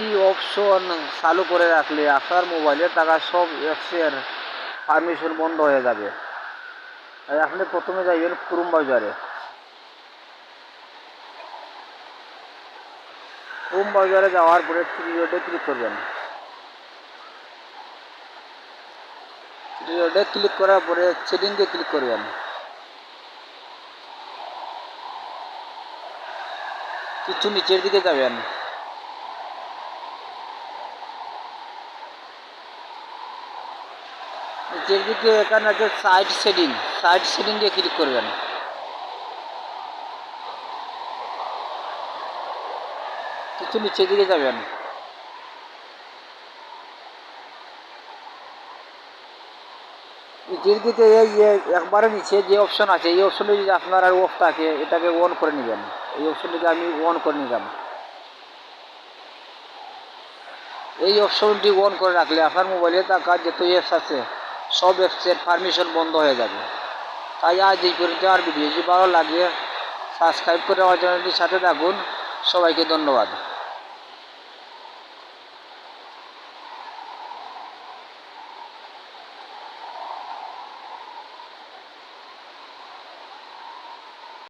একটি অপশন চালু করে রাখলে আপনার মোবাইলে থাকা সব অ্যাপসের পারমিশন বন্ধ হয়ে যাবে। তাই আপনি প্রথমে যাইবেন ক্রোম বাজারে ক্রোম বাজারে যাওয়ার পরে থ্রি ক্লিক করবেন। থ্রি ক্লিক করার পরে সেটিংয়ে ক্লিক করবেন। কিছু নিচের দিকে যাবেন। নিচের দিকে এখানে আছে সাইড সেটিং সাইড সেটিংয়ে ক্লিক করবেন। কিছু নিচের দিকে যাবেন। এই একবারে নিচে যে অপশন আছে, এই অপশনে যদি আপনার আর অফ থাকে, এটাকে অন করে নেবেন। এই অপশনটাকে আমি অন করে নিলাম। এই অপশনটি অন করে রাখলে আপনার মোবাইলে থাকা যত অ্যাপস আছে সব অ্যাপসের পারমিশন বন্ধ হয়ে যাবে। তাই আজ এই পর্যন্ত আর ভিডিও যদি ভালো লাগে সাবস্ক্রাইব করে আমার সাথে থাকুন। সবাইকে ধন্যবাদ।